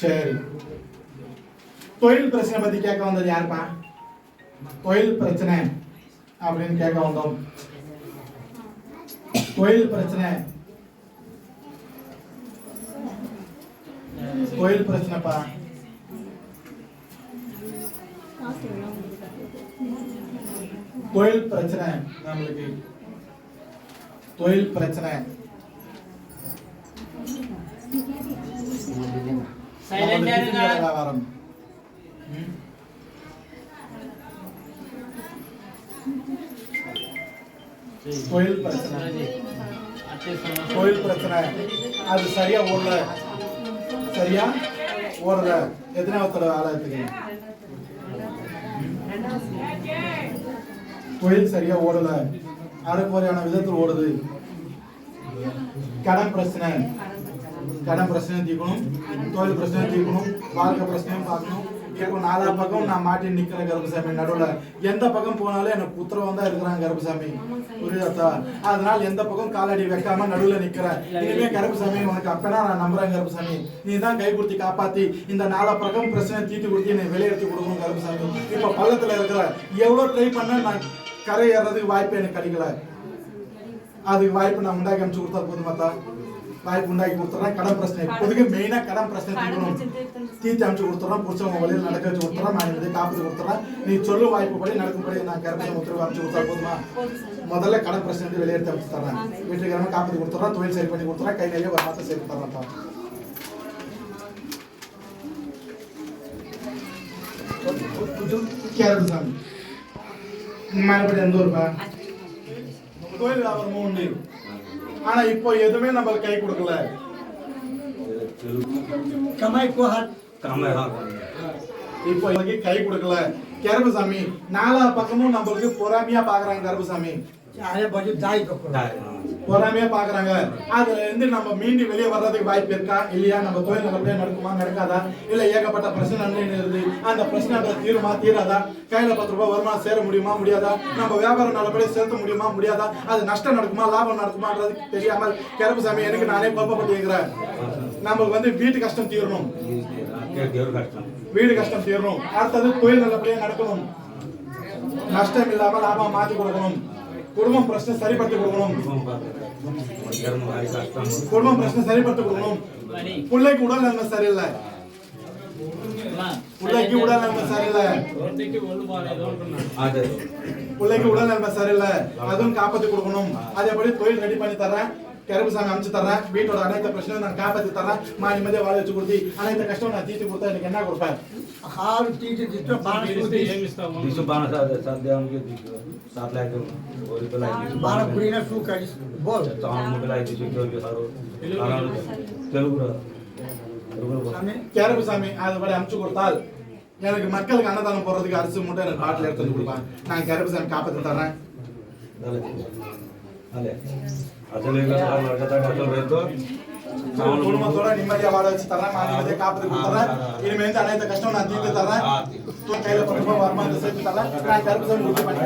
சரி தொழில் பிரச்சனை பத்தி கேட்க வந்தது யாருப்பா தொழில் பிரச்சனை அப்படின்னு கேட்க வந்தோம் தொழில் பிரச்சனை தொழில் பிரச்சனைப்பா தொழில் பிரச்சனை நம்மளுக்கு தொழில் பிரச்சனை. வியாபாரம். தொழில் பிரச்சனை. தொழில் பிரச்சனை. அது சரியா ஓடல சரியா ஓடல எத்தனாவது ஆலயத்துக்கு தொழில் சரியா ஓடல. அடக்குமுறையான விதத்தில் ஓடுது. கடன் பிரச்சனை. கடன் பிரச்சனை தீர்க்கணும். தொழில் பிரச்சனை தீர்க்கணும். வாழ்க்கை பிரச்சனையும் பார்க்கணும். இப்போ நாலா பக்கம் நான் மாட்டி நிற்கிறேன் கருப்பசாமி நடுவில். எந்த பக்கம் போனாலும் எனக்கு உத்தரவு தான் இருக்கிறாங்க கருப்பசாமி. புரியுதாத்தா அதனால எந்த பக்கம் காலடி வைக்காம நடுவில் நிக்கிறேன் இனிமே கருப்பசாமி உனக்கு அப்பனா நான் நம்புறேன் கருப்பசாமி. நீ தான் கை கொடுத்து காப்பாத்தி இந்த நாலா பக்கம் பிரச்சனை தீர்த்து கொடுத்து என்னை வெளியேற்றி கொடுக்கணும் கருப்பசாமி. இப்ப பள்ளத்துல இருக்கிற எவ்வளவு ட்ரை பண்ண நான் கரை ஏறதுக்கு வாய்ப்பு எனக்கு கிடைக்கல. அதுக்கு வாய்ப்பு நான் உண்டாக்கி அனுப்பிச்சு கொடுத்தா போதுமாத்தா வாய்ப்பு உண்டாக்கி கொடுத்துறேன். கடன் பிரச்சனை. இப்போதைக்கு மெயினா கடன் பிரச்சனை தீர்க்கணும். தீர்த்து அனுப்பிச்சு கொடுத்துறேன். புருஷன் வழியில் நடக்க வச்சு கொடுத்துறேன். நான் இதை காப்பீடு கொடுத்துறேன். நீ சொல்லு வாய்ப்பு படி நடக்கும்படி நான் கருப்பை உத்தரவு அனுப்பிச்சு கொடுத்தா போதுமா? முதல்ல கடன் பிரச்சனை வந்து வெளியெடுத்து அனுப்பிச்சு தரேன். வீட்டுக்காரங்க காப்பீடு கொடுத்துறேன். தொழில் சரி பண்ணி கொடுத்துறேன். கை நிறைய ஒரு மாசம் சரி தரேன்ப்பா கேரள சாமி. மறுபடியும் எந்த ஊருப்பா தொழில் வியாபாரமும் உண்டு ஆனா இப்போ எதுவுமே நம்ம கை கொடுக்கல. கமாய் கோஹாட் கமாய் இப்போ எனக்கு கை கொடுக்கல. கருப்புசாமி நாலா பக்கமும் நம்மளுக்கு பொறாமையா பாக்குறாங்க கருப்புசாமி பொறாமையா பாக்குறாங்க. அதுல இருந்து நம்ம மீண்டும் வெளியே வர்றதுக்கு வாய்ப்பு இருக்கா? இல்லையா? நம்ம தொழில் நல்லபடியா நடக்குமா? நடக்காதா? இல்ல ஏகப்பட்ட பிரச்சனை இருந்து அந்த பிரச்சனை தீருமா தீராதா? கையில பத்து ரூபாய் வருமானம் சேர முடியுமா? முடியாதா? நம்ம வியாபாரம் நல்லபடியா சேர்த்த முடியுமா? முடியாதா? அது நஷ்டம் நடக்குமா? லாபம் நடக்குமான்றது தெரியாமல் கருப்பு சாமி எனக்கு நானே குழப்பப்பட்டு இருக்கிறேன். நம்மளுக்கு வந்து வீட்டு கஷ்டம் தீரணும். வீடு கஷ்டம் தீரணும். அடுத்தது தொழில் நல்லபடியா நடக்கணும். நஷ்டம் இல்லாம லாபம் மாத்தி கொடுக்கணும். குடும்பம் பிரச்சனை சரிபடுத்தி கொடுக்கணும். குடும்பம் பிரச்சனை சரிபடுத்தி கொடுக்கணும். பிள்ளைக்கு உடல் நன்மை சரியில்லை. பிள்ளைக்கு உடல் நன்மை சரியில்லை. பிள்ளைக்கு உடல் நன்மை சரியில்லை. அதுவும் காப்பாத்தி கொடுக்கணும். அதே தொழில் ரெடி பண்ணி தரேன் கரும்பு சாமி அமைச்சு தரேன் வீட்டோட அனைத்து பிரச்சனையும் நான் காப்பாற்றி தரேன் நான் நிம்மதியாக வாழ வச்சு கொடுத்து அனைத்து கஷ்டம் நான் தீர்த்து கொடுத்தா எனக்கு என்ன கொடுப்பேன்? ஆறு தீட்டு திட்டம் साथ लाइक और पे लाइक बारा पुरी ना எனக்கு மக்களுக்கு அன்னதானம் போறதுக்கு அரிசி மட்டும் எனக்கு பாட்டில் எடுத்து கொடுப்பேன் நான் கேரபு சாமி காப்பாற்றி தர்றேன். మూడు మొత్తంలో నిమ్మది అవార్డు వచ్చి తరా మా నిమ్మది కాపరి తరా ఇది మేము తన అయితే కష్టం నా దీనికి తరా తో కైలో ప్రభుత్వం వర్మ సేపు తరా నా కలుపు గుర్తు పని